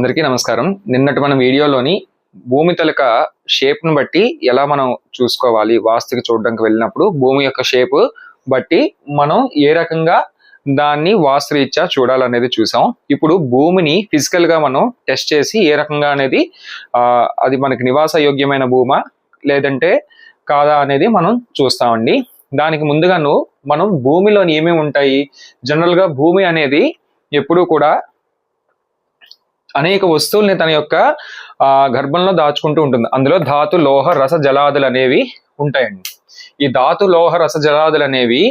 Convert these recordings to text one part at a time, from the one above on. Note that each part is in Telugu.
అందరికీ నమస్కారం. నిన్నటి మన వీడియోలోని భూమి తలక షేప్ను బట్టి ఎలా మనం చూసుకోవాలి వాస్తుకి చూడడానికి వెళ్ళినప్పుడు భూమి యొక్క షేప్ బట్టి మనం ఏ రకంగా దాన్ని వాస్తురీత్యా చూడాలనేది చూసాం. ఇప్పుడు భూమిని ఫిజికల్గా మనం టెస్ట్ చేసి ఏ రకంగా అనేది అది మనకి నివాస యోగ్యమైన భూమా లేదంటే కాదా అనేది మనం చూస్తామండి. దానికి ముందుగాను మనం భూమిలోని ఏమేమి ఉంటాయి జనరల్గా భూమి అనేది ఎప్పుడూ కూడా అనేక వస్తువుల్ని తన యొక్క గర్భంలో దాచుకుంటూ ఉంటుంది. అందులో ధాతు లోహ రస జలాదులు అనేవి ఉంటాయండి. ఈ ధాతు లోహ రస జలాదులు అనేవి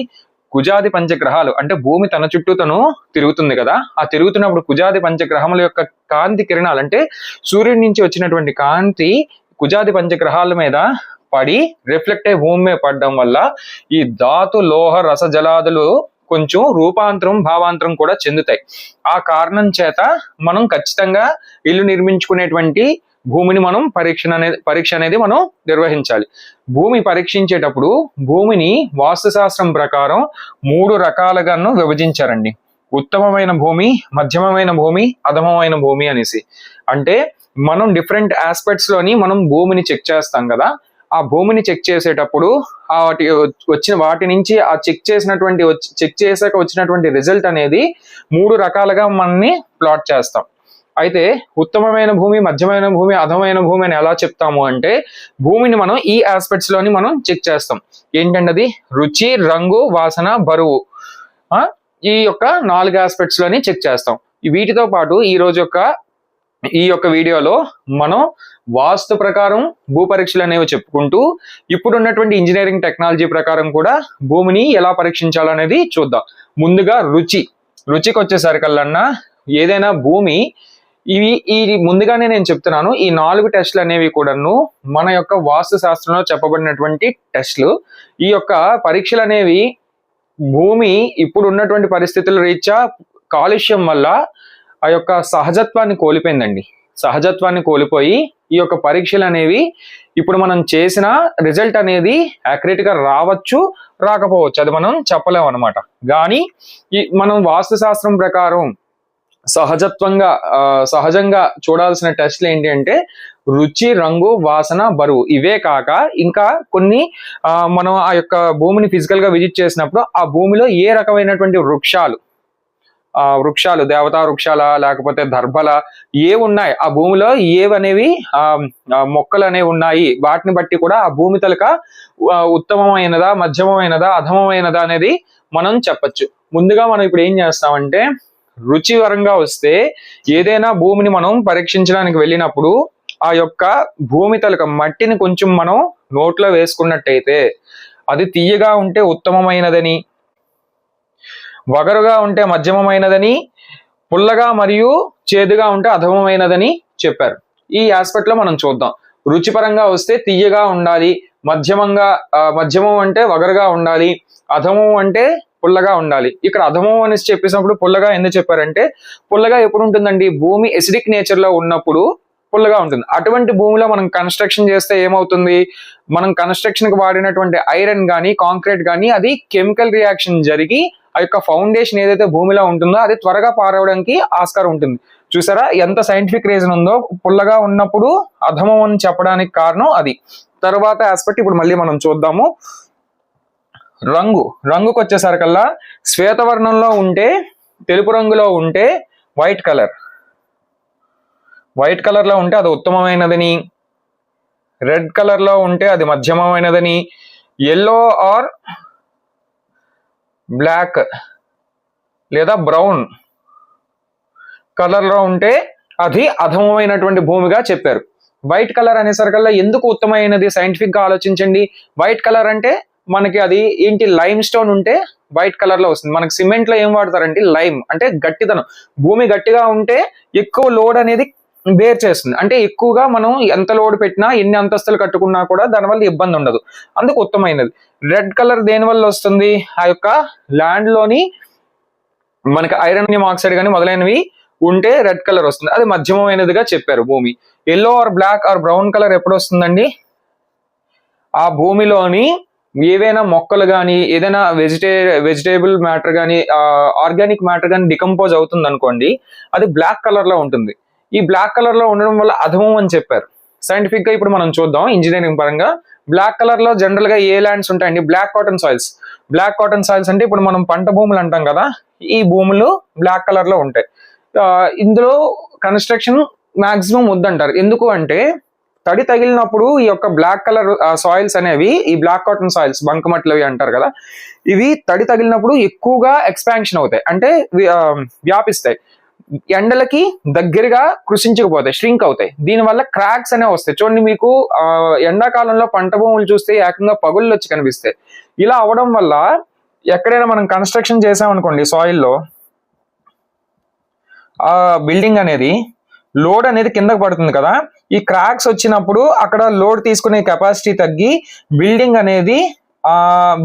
కుజాది పంచగ్రహాలు. అంటే భూమి తన చుట్టూ తను తిరుగుతుంది కదా. ఆ తిరుగుతున్నప్పుడు కుజాది పంచగ్రహముల యొక్క కాంతి కిరణాలు అంటే సూర్యుడి నుంచి వచ్చినటువంటి కాంతి కుజాది పంచగ్రహాల మీద పడి రిఫ్లెక్ట్ అయ్యి భూమి మీద పడడం వల్ల ఈ ధాతు లోహ రస జలాదులు కొంచెం రూపాంతరం భావాంతరం కూడా చెందుతాయి. ఆ కారణం చేత మనం ఖచ్చితంగా ఇల్లు నిర్మించుకునేటువంటి భూమిని మనం పరీక్ష అనేది పరీక్ష అనేది మనం నిర్వహించాలి. భూమి పరీక్షించేటప్పుడు భూమిని వాస్తుశాస్త్రం ప్రకారం మూడు రకాలుగాను విభజించారండి. ఉత్తమమైన భూమి మధ్యమమైన భూమి అధమమైన భూమి అనేసి. అంటే మనం డిఫరెంట్ ఆస్పెక్ట్స్లోని మనం భూమిని చెక్ చేస్తాం కదా ఆ భూమిని చెక్ చేసేటప్పుడు ఆ వాటి వచ్చిన వాటి నుంచి ఆ చెక్ చేసినటువంటి చెక్ చేసాక వచ్చినటువంటి రిజల్ట్ అనేది మూడు రకాలుగా మనని ప్లాట్ చేస్తాం. అయితే ఉత్తమమైన భూమి మధ్యమైన భూమి అధమైన భూమి అని ఎలా చెప్తాము అంటే భూమిని మనం ఈ ఆస్పెక్ట్స్లోని మనం చెక్ చేస్తాం. ఏంటంటే అది రుచి రంగు వాసన బరువు. ఈ యొక్క నాలుగు ఆస్పెక్ట్స్లోని చెక్ చేస్తాం. వీటితో పాటు ఈ రోజు యొక్క ఈ యొక్క వీడియోలో మనం వాస్తు ప్రకారం భూ పరీక్షలు అనేవి చెప్పుకుంటూ ఇప్పుడు ఉన్నటువంటి ఇంజనీరింగ్ టెక్నాలజీ ప్రకారం కూడా భూమిని ఎలా పరీక్షించాలనేది చూద్దాం. ముందుగా రుచి. రుచికి వచ్చేసరికల్లన్నా ఏదైనా భూమి ఇవి ఈ ముందుగానే నేను చెప్తున్నాను ఈ నాలుగు టెస్ట్లు అనేవి కూడాను మన యొక్క వాస్తు శాస్త్రంలో చెప్పబడినటువంటి టెస్ట్లు. ఈ యొక్క పరీక్షలు అనేవి భూమి ఇప్పుడు ఉన్నటువంటి పరిస్థితుల రీత్యా కాలుష్యం వల్ల ఆ యొక్క సహజత్వాన్ని కోల్పోయిందండి. సహజత్వాన్ని కోల్పోయి ఈ యొక్క పరీక్షలు అనేవి ఇప్పుడు మనం చేసిన రిజల్ట్ అనేది యాక్యురేట్గా రావచ్చు రాకపోవచ్చు. అది మనం చెప్పలేం అనమాట కానీ ఈ మనం వాస్తు శాస్త్రం ప్రకారం సహజత్వంగా సహజంగా చూడాల్సిన టెస్ట్లు ఏంటి అంటే రుచి రంగు వాసన బరువు ఇవే కాక ఇంకా కొన్ని మనం ఆ యొక్క భూమిని ఫిజికల్గా విజిట్ చేసినప్పుడు ఆ భూమిలో ఏ రకమైనటువంటి వృక్షాలు ఆ వృక్షాలు దేవతా వృక్షాల లేకపోతే దర్భల ఏ ఉన్నాయి? ఆ భూమిలో ఏవనేవి? ఆ మొక్కలు అనేవి ఉన్నాయి. వాటిని బట్టి కూడా ఆ భూమి తలక ఉత్తమమైనదా మధ్యమమైనదా అధమమైనదా అనేది మనం చెప్పచ్చు. ముందుగా మనం ఇప్పుడు ఏం చేస్తామంటే రుచికరంగా వస్తే ఏదైనా భూమిని మనం పరీక్షించడానికి వెళ్ళినప్పుడు ఆ యొక్క భూమి తలక మట్టిని కొంచెం మనం నోట్లో వేసుకున్నట్టయితే అది తీయగా ఉంటే ఉత్తమమైనదని వగరుగా ఉంటే మధ్యమమైనదని పుల్లగా మరియు చేదుగా ఉంటే అధమమైనదని చెప్పారు. ఈ ఆస్పెక్ట్లో మనం చూద్దాం. రుచిపరంగా వస్తే తీయగా ఉండాలి మధ్యమంగా మధ్యమం అంటే వగరుగా ఉండాలి అధమం అంటే పుల్లగా ఉండాలి. ఇక్కడ అధమం అని చెప్పేసినప్పుడు పుల్లగా ఎందుకు చెప్పారంటే పుల్లగా ఎప్పుడు ఉంటుందండి? భూమి ఎసిడిక్ నేచర్లో ఉన్నప్పుడు పుల్లగా ఉంటుంది. అటువంటి భూమిలో మనం కన్స్ట్రక్షన్ చేస్తే ఏమవుతుంది? మనం కన్స్ట్రక్షన్కి వాడినటువంటి ఐరన్ కానీ కాంక్రీట్ కానీ అది కెమికల్ రియాక్షన్ జరిగి ఆ యొక్క ఫౌండేషన్ ఏదైతే భూమిలో ఉంటుందో అది త్వరగా పారవడానికి ఆస్కారం ఉంటుంది. చూసారా? ఎంత సైంటిఫిక్ రీజన్ ఉందో? పుల్లగా ఉన్నప్పుడు అధమం అని చెప్పడానికి కారణం అది. తర్వాత ఆస్పెక్ట్ ఇప్పుడు మళ్ళీ మనం చూద్దాము. రంగు. రంగుకు వచ్చేసరికల్లా శ్వేతవర్ణంలో ఉంటే తెలుపు రంగులో ఉంటే వైట్ కలర్. వైట్ కలర్లో ఉంటే అది ఉత్తమమైనదని రెడ్ కలర్లో ఉంటే అది మధ్యమమైనదని ఎల్లో ఆర్ బ్లాక్ లేదా బ్రౌన్ కలర్లో ఉంటే అది అధమమైనటువంటి భూమిగా చెప్పారు. వైట్ కలర్ అనేసరికల్లా ఎందుకు ఉత్తమమైనది? సైంటిఫిక్గా ఆలోచించండి. వైట్ కలర్ అంటే మనకి అది ఏంటి? లైమ్ స్టోన్ ఉంటే వైట్ కలర్లో వస్తుంది. మనకి సిమెంట్లో ఏం వాడతారంటే లైమ్ అంటే గట్టిదనం. భూమి గట్టిగా ఉంటే ఎక్కువ లోడ్ అనేది బేర్ చేస్తుంది. అంటే ఎక్కువగా మనం ఎంత లోడ్ పెట్టినా ఎన్ని అంతస్తులు కట్టుకున్నా కూడా దానివల్ల ఇబ్బంది ఉండదు. అందుకు ఉత్తమైనది రెడ్ కలర్ దేని వల్ల వస్తుంది? ఆ యొక్క ల్యాండ్లోని మనకి ఐరన్ ఆక్సైడ్ కానీ మొదలైనవి ఉంటే రెడ్ కలర్ వస్తుంది. అది మధ్యమమైనదిగా చెప్పారు భూమి. Yellow or black or brown colour ఎప్పుడు వస్తుందండి? ఆ భూమిలోని ఏవైనా మొక్కలు కానీ ఏదైనా వెజిటే వెజిటేబుల్ మ్యాటర్ కానీ ఆర్గానిక్ మ్యాటర్ కానీ డికంపోజ్ అవుతుంది అనుకోండి అది బ్లాక్ కలర్లో ఉంటుంది. ఈ బ్లాక్ కలర్లో ఉండడం వల్ల అధమం అని చెప్పారు. సైంటిఫిక్గా ఇప్పుడు మనం చూద్దాం ఇంజనీరింగ్ పరంగా. బ్లాక్ కలర్లో జనరల్గా ఏ ల్యాండ్స్ ఉంటాయండి? Black cotton soils black cotton soils అంటే ఇప్పుడు మనం పంట భూములు అంటాం కదా ఈ భూములు బ్లాక్ కలర్లో ఉంటాయి. ఇందులో కన్స్ట్రక్షన్ మాక్సిమం వద్దంటారు. ఎందుకు అంటే తడి తగిలినప్పుడు ఈ యొక్క బ్లాక్ కలర్ సాయిల్స్ అనేవి ఈ బ్లాక్ కాటన్ సాయిల్స్ బంకమట్లు అవి అంటారు కదా ఇవి తడి తగిలినప్పుడు ఎక్కువగా ఎక్స్పాన్షన్ అవుతాయి. అంటే వ్యాపిస్తాయి. ఎండలకి దగ్గరగా కృషించకపోతాయి ష్రింక్ అవుతాయి. దీనివల్ల క్రాక్స్ అనేవి వస్తాయి. చూడండి మీకు ఎండాకాలంలో పంట భూములు చూస్తే ఏకంగా పగుళ్ళు వచ్చి కనిపిస్తాయి. ఇలా అవడం వల్ల ఎక్కడైనా మనం కన్స్ట్రక్షన్ చేసామనుకోండి సాయిల్లో ఆ బిల్డింగ్ అనేది లోడ్ అనేది కిందకు పడుతుంది కదా. ఈ క్రాక్స్ వచ్చినప్పుడు అక్కడ లోడ్ తీసుకునే కెపాసిటీ తగ్గి బిల్డింగ్ అనేది ఆ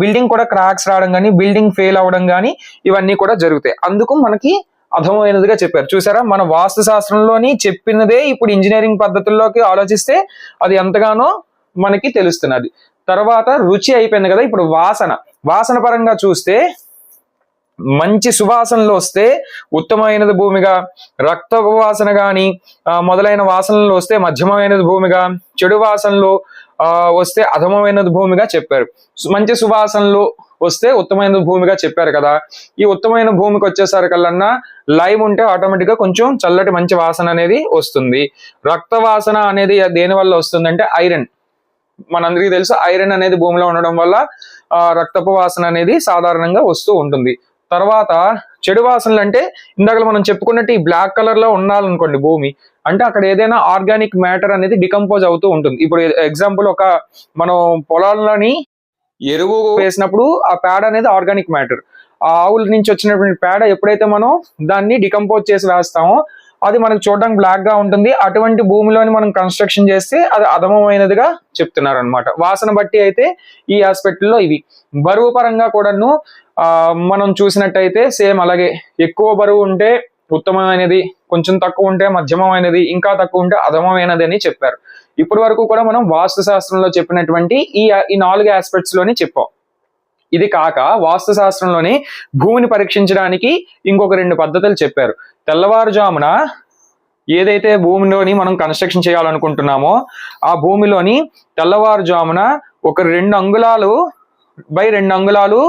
బిల్డింగ్ కూడా క్రాక్స్ రావడం కానీ బిల్డింగ్ ఫెయిల్ అవ్వడం కానీ ఇవన్నీ కూడా జరుగుతాయి. అందుకు మనకి అర్థమైనదిగా చెప్పారు. చూసారా? మన వాస్తు శాస్త్రంలోని చెప్పినదే ఇప్పుడు ఇంజనీరింగ్ పద్ధతుల్లోకి ఆలోచిస్తే అది ఎంతగానో మనకి తెలుస్తున్నది. తర్వాత రుచి అయిపోయింది కదా ఇప్పుడు వాసన. వాసన పరంగా చూస్తే మంచి సువాసనలు వస్తే ఉత్తమమైనది భూమిగా రక్త వాసన గాని మొదలైన వాసనలు వస్తే మధ్యమమైనది భూమిగా చెడు వాసనలు ఆ, వస్తే అధమమైనది భూమిగా చెప్పారు. మంచి సువాసనలు వస్తే ఉత్తమైన భూమిగా చెప్పారు కదా. ఈ ఉత్తమైన భూమికి వచ్చేసరికల్లన్నా లైమ్ ఉంటే ఆటోమేటిక్గా కొంచెం చల్లటి మంచి వాసన అనేది వస్తుంది. రక్త వాసన అనేది దేని వల్ల వస్తుందంటే ఐరన్. మనందరికీ తెలుసు ఐరన్ అనేది భూమిలో ఉండడం వల్ల రక్తపు వాసన అనేది సాధారణంగా వస్తూ ఉంటుంది. తర్వాత చెడు వాసనలు అంటే ఇందాక మనం చెప్పుకున్నట్టు ఈ బ్లాక్ కలర్లో ఉండాలనుకోండి భూమి అంటే అక్కడ ఏదైనా ఆర్గానిక్ మ్యాటర్ అనేది డికంపోజ్ అవుతూ ఉంటుంది. ఇప్పుడు ఎగ్జాంపుల్ ఒక మనం పొలాల్లోని ఎరువు వేసినప్పుడు ఆ పేడ అనేది ఆర్గానిక్ మ్యాటర్. ఆ ఆవుల నుంచి వచ్చినటువంటి పేడ ఎప్పుడైతే మనం దాన్ని డికంపోజ్ చేసి వేస్తామో అది మనకు చూడడానికి బ్లాక్గా ఉంటుంది. అటువంటి భూమిలోని మనం కన్స్ట్రక్షన్ చేస్తే అది అధమమైనదిగా చెప్తున్నారు అనమాట వాసన బట్టి అయితే ఈ హాస్పిటల్లో ఇవి. బరువు పరంగా కూడాను మనం చూసినట్టయితే సేమ్ అలాగే. ఎక్కువ బరువు ఉంటే ఉత్తమమైనది. కొంచెం తక్కువ ఉంటే మధ్యమమైనది ఇంకా తక్కువ ఉంటే అధమమైనది అని చెప్పారు. ఇప్పటి వరకు కూడా మనం వాస్తు శాస్త్రంలో చెప్పినటువంటి ఈ ఈ నాలుగు ఆస్పెక్ట్స్లోని చెప్పాం. ఇది కాక వాస్తు శాస్త్రంలోని భూమిని పరీక్షించడానికి ఇంకొక రెండు పద్ధతులు చెప్పారు. తెల్లవారుజామున ఏదైతే భూమిలోని మనం కన్స్ట్రక్షన్ చేయాలనుకుంటున్నామో ఆ భూమిలోని తెల్లవారుజామున ఒక రెండు అంగుళాలు బై రెండు అంగుళాలు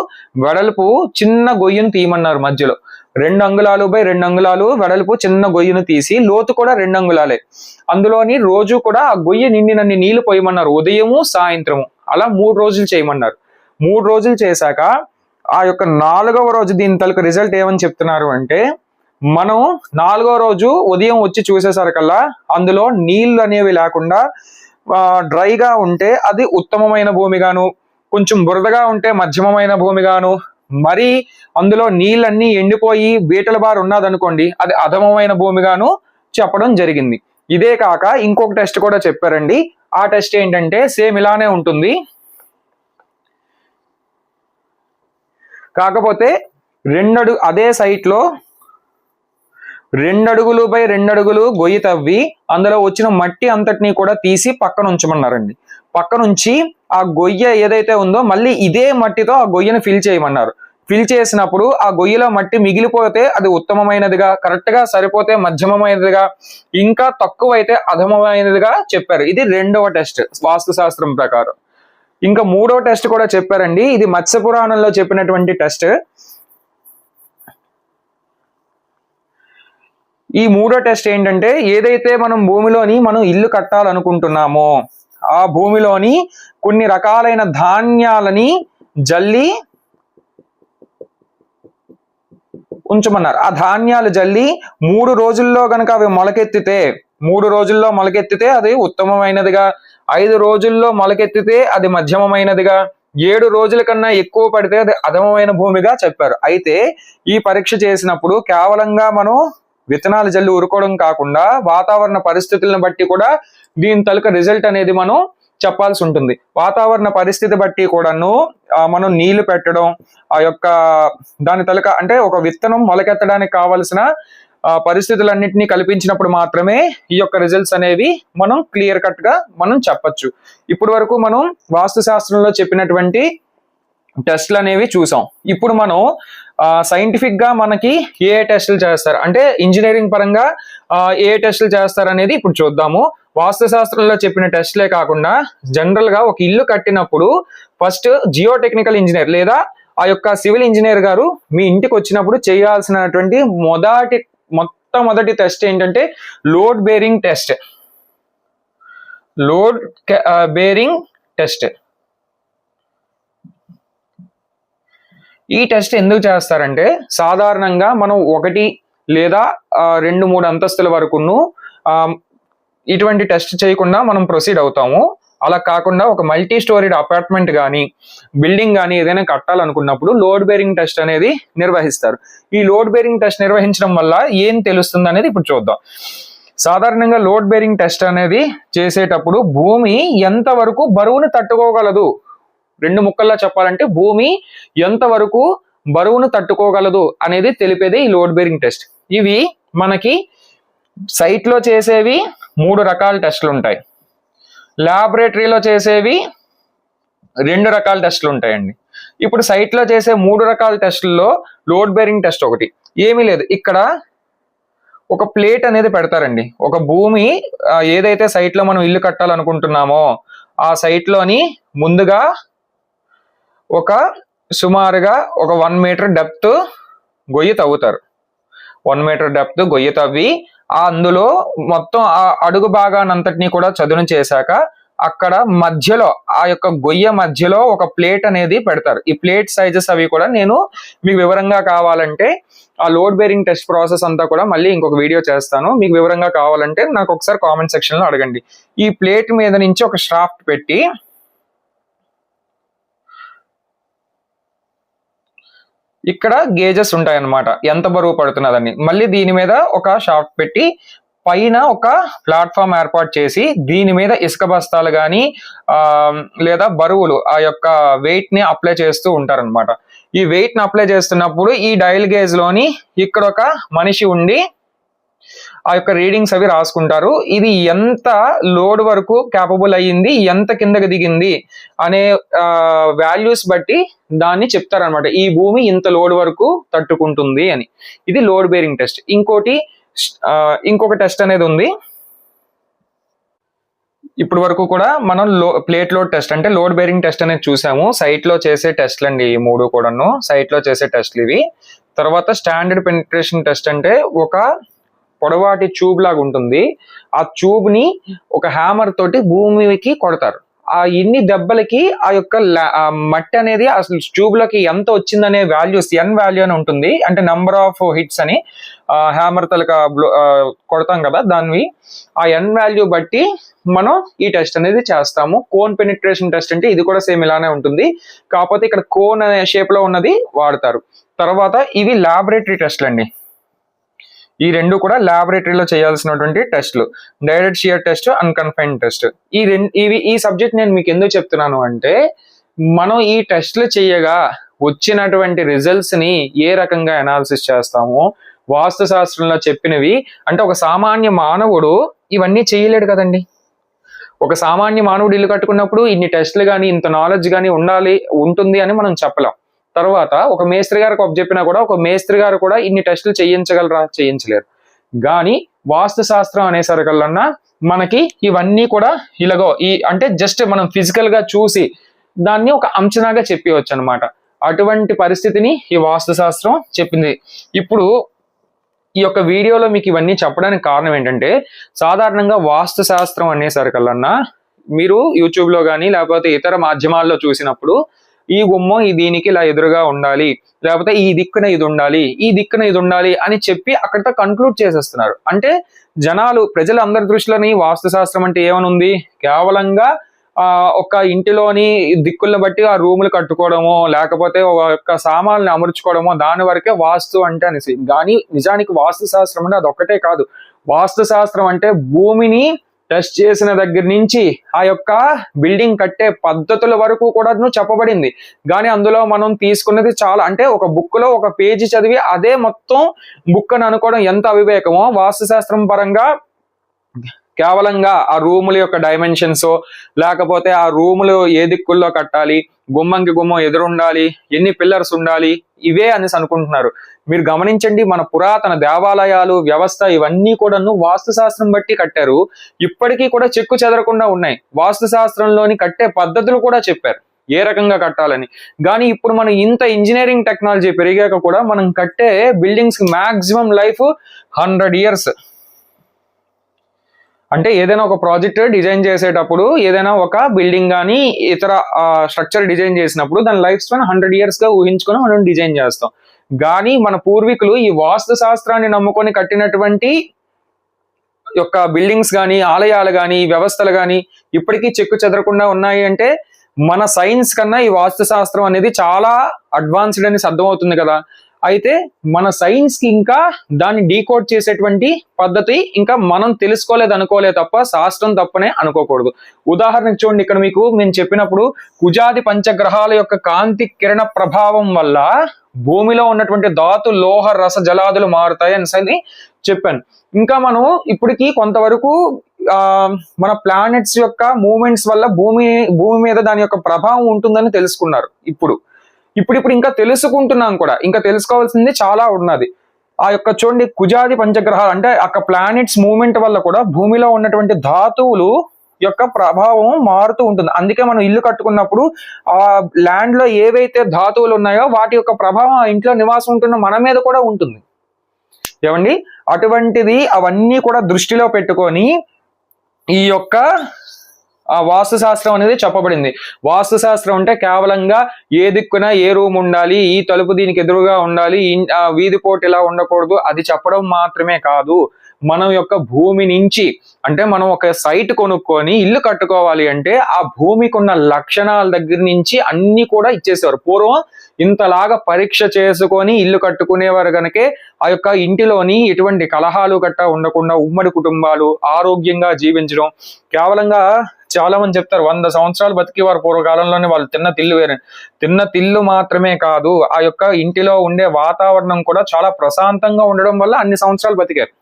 వెడల్పు చిన్న గొయ్యను తీయమన్నారు మధ్యలో. రెండు అంగుళాలు బై రెండు అంగుళాలు వెడల్పు చిన్న గొయ్యను తీసి లోతు కూడా రెండు అంగుళాలే. అందులోని రోజు కూడా ఆ గొయ్యి నిండినన్ని నీళ్ళు పోయమన్నారు. ఉదయము సాయంత్రము. అలా మూడు రోజులు చేయమన్నారు. మూడు రోజులు చేశాక ఆ యొక్క నాలుగవ రోజు దీని తలకు రిజల్ట్ ఏమని చెప్తున్నారు అంటే మనం నాలుగో రోజు ఉదయం వచ్చి చూసేసరికల్లా అందులో నీళ్ళు అనేవి లేకుండా డ్రైగా ఉంటే అది ఉత్తమమైన భూమిగాను కొంచెం బురదగా ఉంటే మధ్యమమైన భూమిగాను మరి అందులో నీళ్ళన్నీ ఎండిపోయి బీటల బారు ఉన్నదనుకోండి అది అధమమైన భూమిగాను చెప్పడం జరిగింది. ఇదే కాక ఇంకొక టెస్ట్ కూడా చెప్పారండి. ఆ టెస్ట్ ఏంటంటే సేమ్ ఇలానే ఉంటుంది. కాకపోతే రెండడు అదే సైట్లో రెండడుగులు బై రెండడుగులు గొయ్యి తవ్వి అందులో వచ్చిన మట్టి అంతటిని కూడా తీసి పక్కన ఉంచమన్నారండి పక్కనుంచి ఆ గొయ్య ఏదైతే ఉందో మళ్ళీ ఇదే మట్టితో ఆ గొయ్యను ఫిల్ చేయమన్నారు. ఫిల్ చేసినప్పుడు ఆ గొయ్యిలో మట్టి మిగిలిపోతే అది ఉత్తమమైనదిగా కరెక్ట్గా సరిపోతే మధ్యమమైనదిగా ఇంకా తక్కువ అయితే అధమమైనదిగా చెప్పారు. ఇది రెండవ టెస్ట్ వాస్తు శాస్త్రం ప్రకారం. ఇంకా మూడో టెస్ట్ కూడా చెప్పారండి. ఇది మత్స్య పురాణంలో చెప్పినటువంటి టెస్ట్ ఈ మూడో టెస్ట్ ఏంటంటే ఏదైతే మనం భూమిలోని మనం ఇల్లు కట్టాలనుకుంటున్నామో ఆ భూమిలోని కొన్ని రకాలైన ధాన్యాలని జల్లి ఉంచమన్నారు. ఆ ధాన్యాలు జల్లి మూడు రోజుల్లో గనక అవి మొలకెత్తితే మూడు రోజుల్లో మొలకెత్తితే అది ఉత్తమమైనదిగా ఐదు రోజుల్లో మొలకెత్తితే అది మధ్యమమైనదిగా ఏడు రోజుల కన్నా ఎక్కువ పడితే అది అధమమైన భూమిగా చెప్పారు. అయితే ఈ పరీక్ష చేసినప్పుడు కేవలంగా మనం విత్తనాలు జల్లి ఉరుకోవడం కాకుండా వాతావరణ పరిస్థితులను బట్టి కూడా దీని తలక రిజల్ట్ అనేది మనం చెప్పాల్సి ఉంటుంది. వాతావరణ పరిస్థితి బట్టి కూడాను మనం నీళ్ళు పెట్టడం ఆ యొక్క దాని తలక అంటే ఒక విత్తనం మొలకెత్తడానికి కావలసిన పరిస్థితులన్నింటినీ కల్పించినప్పుడు మాత్రమే ఈ యొక్క రిజల్ట్స్ అనేవి మనం క్లియర్ కట్గా మనం చెప్పచ్చు. ఇప్పటి వరకు మనం వాస్తు శాస్త్రంలో చెప్పినటువంటి టెస్ట్లు అనేవి చూసాం. ఇప్పుడు మనం సైంటిఫిక్గా మనకి ఏ టెస్టులు చేస్తారు? అంటే ఇంజనీరింగ్ పరంగా ఏ టెస్టులు చేస్తారు అనేది ఇప్పుడు చూద్దాము. వాస్తు శాస్త్రంలో చెప్పిన టెస్ట్లే కాకుండా జనరల్గా ఒక ఇల్లు కట్టినప్పుడు ఫస్ట్ జియో టెక్నికల్ ఇంజనీర్ లేదా ఆ యొక్క సివిల్ ఇంజనీర్ గారు మీ ఇంటికి వచ్చినప్పుడు చేయాల్సినటువంటి మొదటి మొట్టమొదటి టెస్ట్ ఏంటంటే load bearing test load bearing test ఈ టెస్ట్ ఎందుకు చేస్తారంటే సాధారణంగా మనం ఒకటి లేదా రెండు మూడు అంతస్తుల వరకును ఇటువంటి టెస్ట్ చేయకుండా మనం ప్రొసీడ్ అవుతాము. అలా కాకుండా ఒక మల్టీ స్టోరీడ్ అపార్ట్మెంట్ కానీ బిల్డింగ్ కానీ ఏదైనా కట్టాలనుకున్నప్పుడు లోడ్ బేరింగ్ టెస్ట్ అనేది నిర్వహిస్తారు. ఈ లోడ్ బేరింగ్ టెస్ట్ నిర్వహించడం వల్ల ఏం తెలుస్తుంది అనేది ఇప్పుడు చూద్దాం. సాధారణంగా లోడ్ బేరింగ్ టెస్ట్ అనేది చేసేటప్పుడు భూమి ఎంతవరకు బరువును తట్టుకోగలదు? రెండు ముక్కల్లో చెప్పాలంటే భూమి ఎంతవరకు బరువును తట్టుకోగలదు అనేది తెలిపేది ఈ లోడ్ బేరింగ్ టెస్ట్ ఇవి మనకి సైట్లో చేసేవి మూడు రకాల టెస్టులు ఉంటాయి. ల్యాబొరేటరీలో చేసేవి రెండు రకాల టెస్టులు ఉంటాయండి. ఇప్పుడు సైట్లో చేసే మూడు రకాల టెస్టుల్లో లోడ్ బేరింగ్ టెస్ట్ ఒకటి. ఏమీ లేదు. ఇక్కడ ఒక ప్లేట్ అనేది పెడతారండి. ఒక భూమి ఏదైతే సైట్లో మనం ఇల్లు కట్టాలనుకుంటున్నామో ఆ సైట్లోని ముందుగా ఒక సుమారుగా ఒక వన్ మీటర్ డెప్త్ గొయ్యి తవ్వుతారు. వన్ మీటర్ డెప్త్ గొయ్యి తవ్వి ఆ అందులో మొత్తం ఆ అడుగు భాగానంతటిని కూడా చదును చేశాక అక్కడ మధ్యలో ఆ యొక్క గొయ్య మధ్యలో ఒక ప్లేట్ అనేది పెడతారు. ఈ ప్లేట్ సైజెస్ అవి కూడా నేను మీకు వివరంగా కావాలంటే ఆ లోడ్ బేరింగ్ టెస్ట్ ప్రాసెస్ అంతా కూడా మళ్ళీ ఇంకొక వీడియో చేస్తాను. మీకు వివరంగా కావాలంటే నాకు ఒకసారి కామెంట్ సెక్షన్లో అడగండి. ఈ ప్లేట్ మీద నుంచి ఒక షాఫ్ట్ పెట్టి ఇక్కడ గేజెస్ ఉంటాయి అన్నమాట ఎంత బరువు పడుతున్నదని. మళ్ళీ దీని మీద ఒక షాఫ్ట్ పెట్టి పైన ఒక ప్లాట్ఫామ్ ఏర్పాటు చేసి దీని మీద ఇసుక బస్తాలు కానీ లేదా బరువులు ఆ యొక్క వెయిట్ని అప్లై చేస్తూ ఉంటారన్నమాట. ఈ వెయిట్ని అప్లై చేస్తున్నప్పుడు ఈ డైల్ గేజ్లోని ఇక్కడ ఒక మనిషి ఉండి ఆ యొక్క రీడింగ్స్ అవి రాసుకుంటారు. ఇది ఎంత లోడ్ వరకు క్యాపబుల్ అయ్యింది ఎంత కిందకి దిగింది అనే వాల్యూస్ బట్టి దాన్ని చెప్తారనమాట ఈ భూమి ఇంత లోడ్ వరకు తట్టుకుంటుంది అని. ఇది లోడ్ బేరింగ్ టెస్ట్ ఇంకోటి ఇంకొక టెస్ట్ అనేది ఉంది. ఇప్పుడు వరకు కూడా మనం లో ప్లేట్ లోడ్ టెస్ట్ అంటే లోడ్ బేరింగ్ టెస్ట్ అనేది చూసాము. సైట్లో చేసే టెస్ట్లు అండి ఈ మూడు కూడాను. సైట్లో చేసే టెస్ట్లు ఇవి. తర్వాత స్టాండర్డ్ పెనిట్రేషన్ టెస్ట్ అంటే ఒక పొడవాటి ట్యూబ్ లాగా ఉంటుంది. ఆ ట్యూబ్ని ఒక హ్యామర్ తోటి భూమికి కొడతారు. ఆ ఇన్ని దెబ్బలకి ఆ యొక్క మట్టి అనేది అసలు ట్యూబ్లోకి ఎంత వచ్చిందనే వాల్యూస్ ఎన్ వాల్యూ అని ఉంటుంది. అంటే నంబర్ ఆఫ్ హిట్స్ అని హ్యామర్ తలక కొడతాం కదా దాన్ని ఆ ఎన్ వాల్యూ బట్టి మనం ఈ టెస్ట్ అనేది చేస్తాము. కోన్ పెనిట్రేషన్ టెస్ట్ అంటే ఇది కూడా సేమ్ ఇలానే ఉంటుంది. కాకపోతే ఇక్కడ కోన్ అనే షేప్లో ఉన్నది వాడతారు. తర్వాత ఇవి లాబొరేటరీ టెస్ట్లు అండి ఈ రెండు కూడా లాబొరేటరీలో చేయాల్సినటువంటి టెస్ట్లు direct shear test unconfined test ఈ రెండు ఇవి ఈ సబ్జెక్ట్ నేను మీకు ఎందుకు చెప్తున్నాను అంటే మనం ఈ టెస్ట్లు చేయగా వచ్చినటువంటి రిజల్ట్స్ని ఏ రకంగా అనాలిసిస్ చేస్తామో వాస్తు శాస్త్రంలో చెప్పినవి అంటే ఒక సామాన్య మానవుడు ఇవన్నీ చేయలేడు కదండి. ఒక సామాన్య మానవుడు ఇల్లు కట్టుకున్నప్పుడు ఇన్ని టెస్ట్లు కానీ ఇంత నాలెడ్జ్ కానీ ఉండాలి ఉంటుంది అని మనం చెప్పలేం. తర్వాత ఒక మేస్త్రి గారికి ఒక చెప్పినా కూడా ఒక మేస్త్రి గారు కూడా ఇన్ని టెస్టులు చేయించగలరా? చేయించలేరు. కానీ వాస్తు శాస్త్రం అనేసరికల్లన్నా మనకి ఇవన్నీ కూడా ఇలాగో ఈ అంటే జస్ట్ మనం ఫిజికల్గా చూసి దాన్ని ఒక అంచనాగా చెప్పవచ్చు అనమాట అటువంటి పరిస్థితిని ఈ వాస్తు శాస్త్రం చెప్పింది. ఇప్పుడు ఈ యొక్క వీడియోలో మీకు ఇవన్నీ చెప్పడానికి కారణం ఏంటంటే సాధారణంగా వాస్తు శాస్త్రం అనేసరికల్లన్నా మీరు యూట్యూబ్లో కానీ లేకపోతే ఇతర మాధ్యమాల్లో చూసినప్పుడు ఈ గుమ్మం ఈ దీనికి ఇలా ఎదురుగా ఉండాలి లేకపోతే ఈ దిక్కున ఇది ఉండాలి ఈ దిక్కున ఇది ఉండాలి అని చెప్పి అక్కడితో కన్క్లూడ్ చేసేస్తున్నారు. అంటే జనాలు ప్రజలందరి దృష్టిలోని వాస్తు శాస్త్రం అంటే ఏమనుంది? కేవలంగా ఆ ఒక ఇంటిలోని దిక్కులను బట్టి ఆ రూములు కట్టుకోవడమో లేకపోతే ఒక సామాన్లు అమర్చుకోవడమో దాని వరకే వాస్తు అంటే అనేసి. కానీ నిజానికి వాస్తు శాస్త్రం అంటే అదొక్కటే కాదు. వాస్తు శాస్త్రం అంటే భూమిని టెస్ట్ చేసిన దగ్గర నుంచి ఆ యొక్క బిల్డింగ్ కట్టే పద్ధతుల వరకు కూడా చెప్పబడింది. కానీ అందులో మనం తీసుకున్నది చాలా అంటే ఒక బుక్లో ఒక పేజీ చదివి అదే మొత్తం బుక్ అని అనుకోవడం ఎంత అవివేకమో. వాస్తుశాస్త్రం పరంగా కేవలంగా ఆ రూముల యొక్క డైమెన్షన్స్ లేకపోతే ఆ రూములు ఏ దిక్కుల్లో కట్టాలి గుమ్మంకి గుమ్మం ఎదురుండాలి ఎన్ని పిల్లర్స్ ఉండాలి ఇవే అనేసి అనుకుంటున్నారు. మీరు గమనించండి మన పురాతన దేవాలయాలు వ్యవస్థ ఇవన్నీ కూడాను వాస్తు శాస్త్రం బట్టి కట్టారు. ఇప్పటికీ కూడా చెక్కు చెదరకుండా ఉన్నాయి. వాస్తు శాస్త్రంలోని కట్టే పద్ధతులు కూడా చెప్పారు ఏ రకంగా కట్టాలని. కానీ ఇప్పుడు మనం ఇంత ఇంజనీరింగ్ టెక్నాలజీ పెరిగాక కూడా మనం కట్టే buildings maximum life hundred years. అంటే ఏదైనా ఒక ప్రాజెక్ట్ డిజైన్ చేసేటప్పుడు ఏదైనా ఒక బిల్డింగ్ కానీ ఇతర స్ట్రక్చర్ డిజైన్ చేసినప్పుడు దాని లైఫ్ స్పాన్ హండ్రెడ్ ఇయర్స్గా ఊహించుకొని మనం డిజైన్ చేస్తాం. కానీ మన పూర్వీకులు ఈ వాస్తు శాస్త్రాన్ని నమ్ముకొని కట్టినటువంటి యొక్క బిల్డింగ్స్ కానీ ఆలయాలు కానీ వ్యవస్థలు కానీ ఇప్పటికీ చెక్కు చెదరకుండా ఉన్నాయి అంటే మన సైన్స్ కన్నా ఈ వాస్తు శాస్త్రం అనేది చాలా అడ్వాన్స్డ్ అని అర్థమవుతుంది కదా. అయితే మన సైన్స్కి ఇంకా దాన్ని డీకోడ్ చేసేటువంటి పద్ధతి ఇంకా మనం తెలుసుకోలేదు అనుకోలే తప్ప శాస్త్రం తప్పనే అనుకోకూడదు. ఉదాహరణకు చూడండి ఇక్కడ మీకు మేము చెప్పినప్పుడు కుజాది పంచగ్రహాల యొక్క కాంతి కిరణ ప్రభావం వల్ల భూమిలో ఉన్నటువంటి ధాతు లోహ రస జలాదులు మారుతాయి అని చెప్పాను. ఇంకా మనం ఇప్పటికి కొంతవరకు ఆ మన ప్లానెట్స్ యొక్క మూమెంట్స్ వల్ల భూమి భూమి మీద దాని యొక్క ప్రభావం ఉంటుందని తెలుసుకున్నారు ఇప్పుడు. ఇప్పుడు ఇప్పుడు ఇంకా తెలుసుకుంటున్నాం కూడా. ఇంకా తెలుసుకోవాల్సింది చాలా ఉన్నది. ఆ యొక్క చూడండి కుజాది పంచగ్రహాలు అంటే అక్కడ ప్లానెట్స్ మూమెంట్ వల్ల కూడా భూమిలో ఉన్నటువంటి ధాతువులు యొక్క ప్రభావం మారుతూ ఉంటుంది. అందుకే మనం ఇల్లు కట్టుకున్నప్పుడు ఆ ల్యాండ్లో ఏవైతే ధాతువులు ఉన్నాయో వాటి యొక్క ప్రభావం ఆ ఇంట్లో నివాసం ఉంటున్న మన మీద కూడా ఉంటుంది. ఏమండి? అటువంటిది అవన్నీ కూడా దృష్టిలో పెట్టుకొని ఈ యొక్క ఆ వాస్తు శాస్త్రం అనేది చెప్పబడింది. వాస్తు శాస్త్రం అంటే కేవలంగా ఏ దిక్కున ఏ రూమ్ ఉండాలి ఈ తలుపు దీనికి ఎదురుగా ఉండాలి ఆ వీధి పోటు ఇలా ఉండకూడదు అది చెప్పడం మాత్రమే కాదు. మనం యొక్క భూమి నుంచి అంటే మనం ఒక సైట్ కొనుక్కొని ఇల్లు కట్టుకోవాలి అంటే ఆ భూమికి ఉన్న లక్షణాల దగ్గర నుంచి అన్ని కూడా ఇచ్చేసేవారు. పూర్వం ఇంతలాగా పరీక్ష చేసుకొని ఇల్లు కట్టుకునేవారు కనుకే ఆ యొక్క ఇంటిలోని ఎటువంటి కలహాలు గట్ట ఉండకుండా ఉమ్మడి కుటుంబాలు ఆరోగ్యంగా జీవించడం. కేవలంగా చాలా మంది చెప్తారు వంద సంవత్సరాలు బతికేవారు పూర్వకాలంలోనే వాళ్ళు తిన్న తిల్లు వేరే. తిన్న తిల్లు మాత్రమే కాదు ఆ యొక్క ఇంటిలో ఉండే వాతావరణం కూడా చాలా ప్రశాంతంగా ఉండడం వల్ల అన్ని సంవత్సరాలు బతికారు.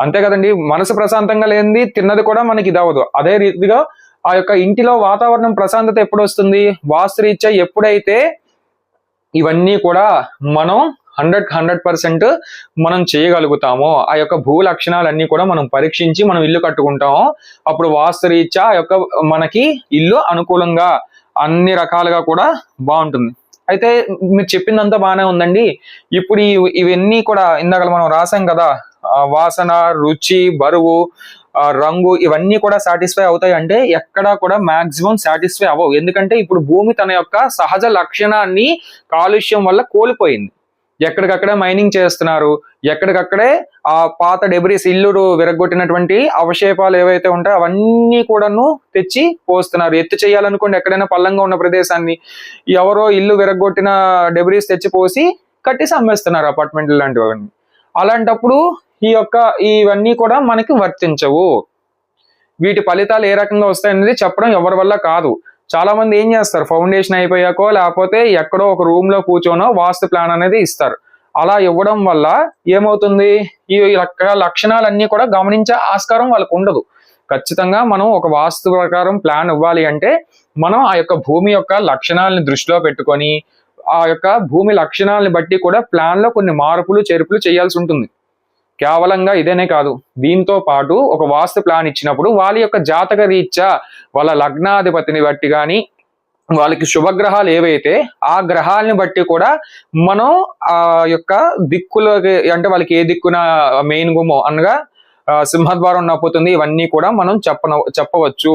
అంతే కదండి మనసు ప్రశాంతంగా లేనిది తిన్నది కూడా మనకి ఇదవదు అదే రీతిగా ఆ యొక్క ఇంటిలో వాతావరణం ప్రశాంతత ఎప్పుడు వస్తుంది? వాస్తురీత్యా ఎప్పుడైతే ఇవన్నీ కూడా మనం హండ్రెడ్ హండ్రెడ్ పర్సెంట్ మనం చేయగలుగుతాము. ఆ యొక్క భూ లక్షణాలన్నీ కూడా మనం పరీక్షించి మనం ఇల్లు కట్టుకుంటాము. అప్పుడు వాస్తురీత్యా ఆ యొక్క మనకి ఇల్లు అనుకూలంగా అన్ని రకాలుగా కూడా బాగుంటుంది. అయితే మీరు చెప్పిందంతా బాగానే ఉందండి. ఇప్పుడు ఇవన్నీ కూడా ఇందాక మనం రాసాం కదా వాసన రుచి బరువు రంగు ఇవన్నీ కూడా సాటిస్ఫై అవుతాయి అంటే ఎక్కడా కూడా మాక్సిమం సాటిస్ఫై అవ్వవు. ఎందుకంటే ఇప్పుడు భూమి తన యొక్క సహజ లక్షణాన్ని కాలుష్యం వల్ల కోల్పోయింది. ఎక్కడికక్కడే మైనింగ్ చేస్తున్నారు. ఎక్కడికక్కడే ఆ పాత డెబ్రిస్ ఇల్లు విరగొట్టినటువంటి అవశేపాలు ఏవైతే ఉంటాయో అవన్నీ కూడాను తెచ్చి పోస్తున్నారు. ఎత్తు చేయాలనుకోండి ఎక్కడైనా పల్లంగా ఉన్న ప్రదేశాన్ని. ఎవరో ఇల్లు విరగొట్టిన డెబ్రిస్ తెచ్చి పోసి కట్టేసి అమ్మేస్తున్నారు అపార్ట్మెంట్లు లాంటివన్నీ. అలాంటప్పుడు ఈ యొక్క ఇవన్నీ కూడా మనకి వర్తించవు. వీటి ఫలితాలు ఏ రకంగా వస్తాయనేది చెప్పడం ఎవరి వల్ల కాదు. చాలా మంది ఏం చేస్తారు? ఫౌండేషన్ అయిపోయాకో లేకపోతే ఎక్కడో ఒక రూమ్లో కూర్చోనో వాస్తు ప్లాన్ అనేది ఇస్తారు. అలా ఇవ్వడం వల్ల ఏమవుతుంది? ఈ లక్షణాలన్నీ కూడా గమనించే ఆస్కారం వాళ్ళకు ఉండదు. ఖచ్చితంగా మనం ఒక వాస్తు ప్రకారం ప్లాన్ ఇవ్వాలి అంటే మనం ఆ యొక్క భూమి యొక్క లక్షణాలని దృష్టిలో పెట్టుకొని ఆ యొక్క భూమి లక్షణాలని బట్టి కూడా ప్లాన్లో కొన్ని మార్పులు చేర్పులు చేయాల్సి ఉంటుంది. కేవలంగా ఇదేనే కాదు. దీంతో పాటు ఒక వాస్తు ప్లాన్ ఇచ్చినప్పుడు వాళ్ళ యొక్క జాతక రీత్యా వాళ్ళ లగ్నాధిపతిని బట్టి కానీ వాళ్ళకి శుభగ్రహాలు ఏవైతే ఆ గ్రహాలని బట్టి కూడా మనం ఆ యొక్క దిక్కులకి అంటే వాళ్ళకి ఏ దిక్కున మెయిన్ గుమో అనగా సింహద్వారం నప్పుతుంది ఇవన్నీ కూడా మనం చెప్పన చెప్పవచ్చు.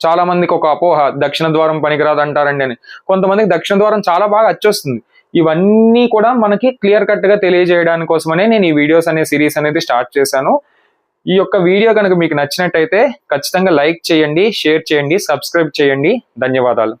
చాలా మందికి ఒక అపోహ దక్షిణ ద్వారం పనికిరాదు అంటారండి అని. కొంతమందికి దక్షిణ ద్వారం చాలా బాగా అచ్చొస్తుంది. ఇవన్నీ కూడా మనకి క్లియర్ కట్గా తెలియజేయడానికి కోసమనే నేను ఈ వీడియోస్ అనే సిరీస్ అనేది స్టార్ట్ చేశాను. ఈ యొక్క వీడియో కనుక మీకు నచ్చినట్టయితే ఖచ్చితంగా లైక్ చేయండి షేర్ చేయండి సబ్స్క్రైబ్ చేయండి. ధన్యవాదాలు.